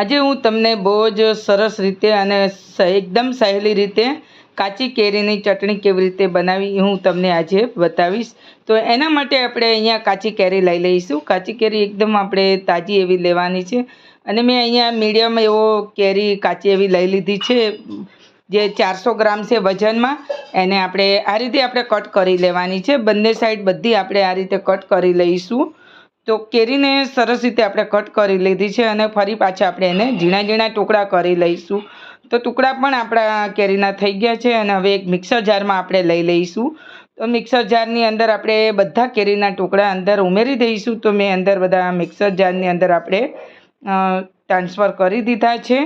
આજે હું તમને બહુ જ સરસ રીતે અને એકદમ સહેલી રીતે કાચી કેરીની ચટણી કેવી રીતે બનાવી હું તમને આજે બતાવીશ. તો એના માટે આપણે અહીંયા કાચી કેરી લઈ લઈશું. કાચી કેરી એકદમ આપણે તાજી એવી લેવાની છે. અને મેં અહીંયા મીડિયમ એવો કેરી કાચી એવી લઈ લીધી છે, જે ચારસો ગ્રામ છે વજનમાં. એને આપણે આ રીતે આપણે કટ કરી લેવાની છે. બંને સાઈડ બધી આપણે આ રીતે કટ કરી લઈશું. તો કેરીને સરસ રીતે આપણે કટ કરી લીધી છે અને ફરી પાછા આપણે એને ઝીણા ઝીણા ટુકડા કરી લઈશું. તો ટુકડા પણ આપણા કેરીના થઈ ગયા છે અને હવે એક મિક્સર જારમાં આપણે લઈ લઈશું. તો મિક્સર જારની અંદર આપણે બધા કેરીના ટુકડા અંદર ઉમેરી દઈશું. તો મેં અંદર બધા મિક્સર જારની અંદર આપણે ટ્રાન્સફર કરી દીધા છે.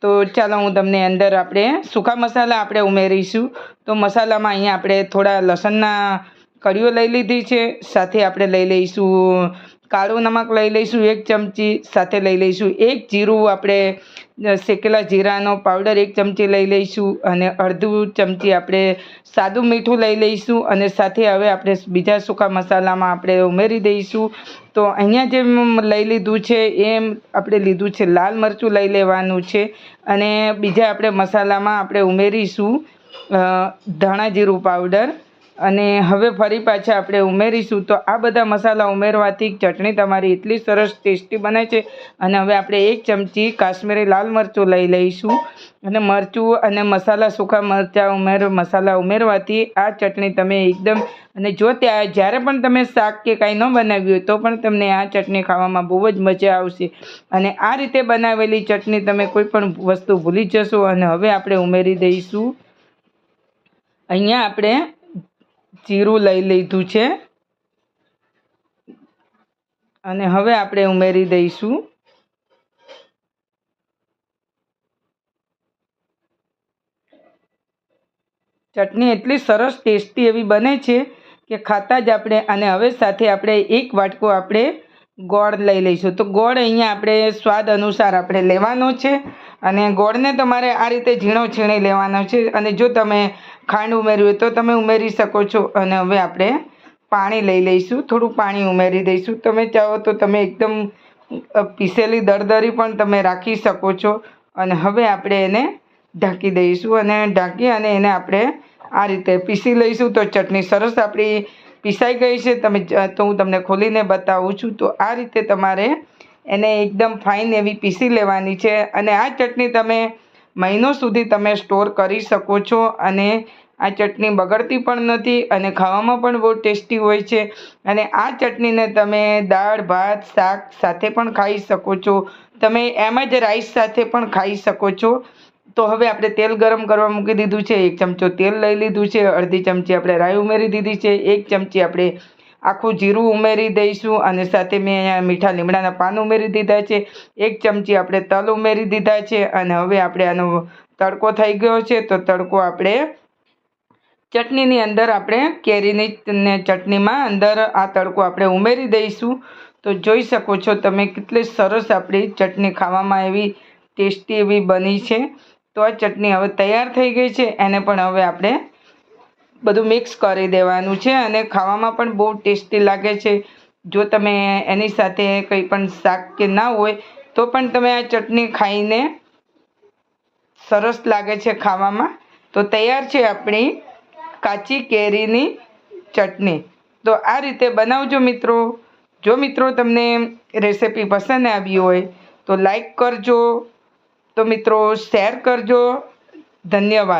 તો ચાલો હું તમને અંદર આપણે સૂકા મસાલા આપણે ઉમેરીશું. તો મસાલામાં અહીંયા આપણે થોડા લસણના કળીઓ લઈ લીધી છે. સાથે આપણે લઈ લઈશું કાળું નમક લઈ લઈશું, એક ચમચી સાથે લઈ લઈશું. એક જીરું આપણે શેકેલા જીરાનો પાવડર એક ચમચી લઈ લઈશું અને અડધું ચમચી આપણે સાદું મીઠું લઈ લઈશું અને સાથે હવે આપણે બીજા સૂકા મસાલામાં આપણે ઉમેરી દઈશું. તો અહીંયા જે લઈ લીધું છે, એમ આપણે લીધું છે, લાલ મરચું લઈ લેવાનું છે અને બીજા આપણે મસાલામાં આપણે ઉમેરીશું ધાણા જીરું પાવડર અને હવે ફરી પાછા આપણે ઉમેરીશું. તો આ બધા મસાલા ઉમેરવાથી ચટણી તમારી એટલી સરસ ટેસ્ટી બને છે. અને હવે આપણે એક ચમચી કાશ્મીરી લાલ મરચું લઈ લઈશું. અને મરચું અને મસાલા, સૂકા મરચાં ઉમેર, મસાલા ઉમેરવાથી આ ચટણી તમે એકદમ અને જો ત્યાં જ્યારે પણ તમે શાક કે કાંઈ ન બનાવ્યું હોય તો પણ તમને આ ચટણી ખાવામાં બહુ જ મજા આવશે. અને આ રીતે બનાવેલી ચટણી તમે કોઈ પણ વસ્તુ ભૂલી જશો. અને હવે આપણે ઉમેરી દઈશું. અહીંયા આપણે જીરું લઈ લીધું છે. અને હવે આપણે ઉમેરી દઈશું. ચટણી એટલી સરસ ટેસ્ટી એવી બને છે કે ખાતા જ આપણે, અને હવે સાથે આપણે એક વાટકો આપણે ગોળ લઈ લઈશું. તો ગોળ અહીંયા આપણે સ્વાદ અનુસાર આપણે લેવાનો છે અને ગોળને તમારે આ રીતે ઝીણો છીણી લેવાનો છે અને જો તમે ખાંડ ઉમેરવી હોય તો તમે ઉમેરી શકો છો અને હવે આપણે પાણી લઈ લઈશું. થોડું પાણી ઉમેરી દઈશું. તમે ચાહો તો તમે એકદમ પીસેલી દરદરી પણ તમે રાખી શકો છો. અને હવે આપણે એને ઢાંકી દઈશું અને ઢાંકી અને એને આપણે આ રીતે પીસી લઈશું. તો ચટણી સરસ આપણી પીસાઈ ગઈ છે. તમે તો હું તમને ખોલીને બતાવું છું. તો આ રીતે તમારે એને એકદમ ફાઇન એવી પીસી લેવાની છે અને આ ચટણી તમે મહિનો સુધી તમે સ્ટોર કરી શકો છો અને આ ચટણી બગડતી પણ નથી અને ખાવામાં પણ બહુ ટેસ્ટી હોય છે. અને આ ચટણીને તમે દાળ, ભાત, શાક સાથે પણ ખાઈ શકો છો. તમે એમ જ રાઈસ સાથે પણ ખાઈ શકો છો. તો હવે આપણે તેલ ગરમ કરવા મૂકી દીધું છે. એક ચમચો તેલ લઈ લીધું છે. અડધી ચમચી આપણે રાઈ ઉમેરી દીધી છે. એક ચમચી આપણે આખું જીરું ઉમેરી દઈશું અને સાથે મેં અહીંયા મીઠા લીમડાના પાન ઉમેરી દીધા છે. એક ચમચી આપણે તલ ઉમેરી દીધા છે અને હવે આપણે આનો તડકો થઈ ગયો છે. તો તડકો આપણે ચટણીની અંદર આપણે કેરીની ચટણીમાં અંદર આ તડકો આપણે ઉમેરી દઈશું. તો જોઈ શકો છો તમે કેટલી સરસ આપણી ચટણી ખાવામાં એવી ટેસ્ટી એવી બની છે. તો આ ચટણી હવે તૈયાર થઈ ગઈ છે. એને પણ હવે આપણે બધું મિક્સ કરી દેવાનું છે અને ખાવામાં પણ બહુ ટેસ્ટી લાગે છે. જો તમે એની સાથે કંઈ પણ શાક કે ના હોય, તો પણ તમે આ ચટણી ખાઈને સરસ લાગે છે ખાવામાં. તો તૈયાર છે આપણી કાચી કેરીની ચટણી. તો આ રીતે બનાવજો મિત્રો. જો મિત્રો તમને રેસિપી પસંદ આવી હોય, તો લાઈક કરજો. તો મિત્રો શેર કરજો. ધન્યવાદ.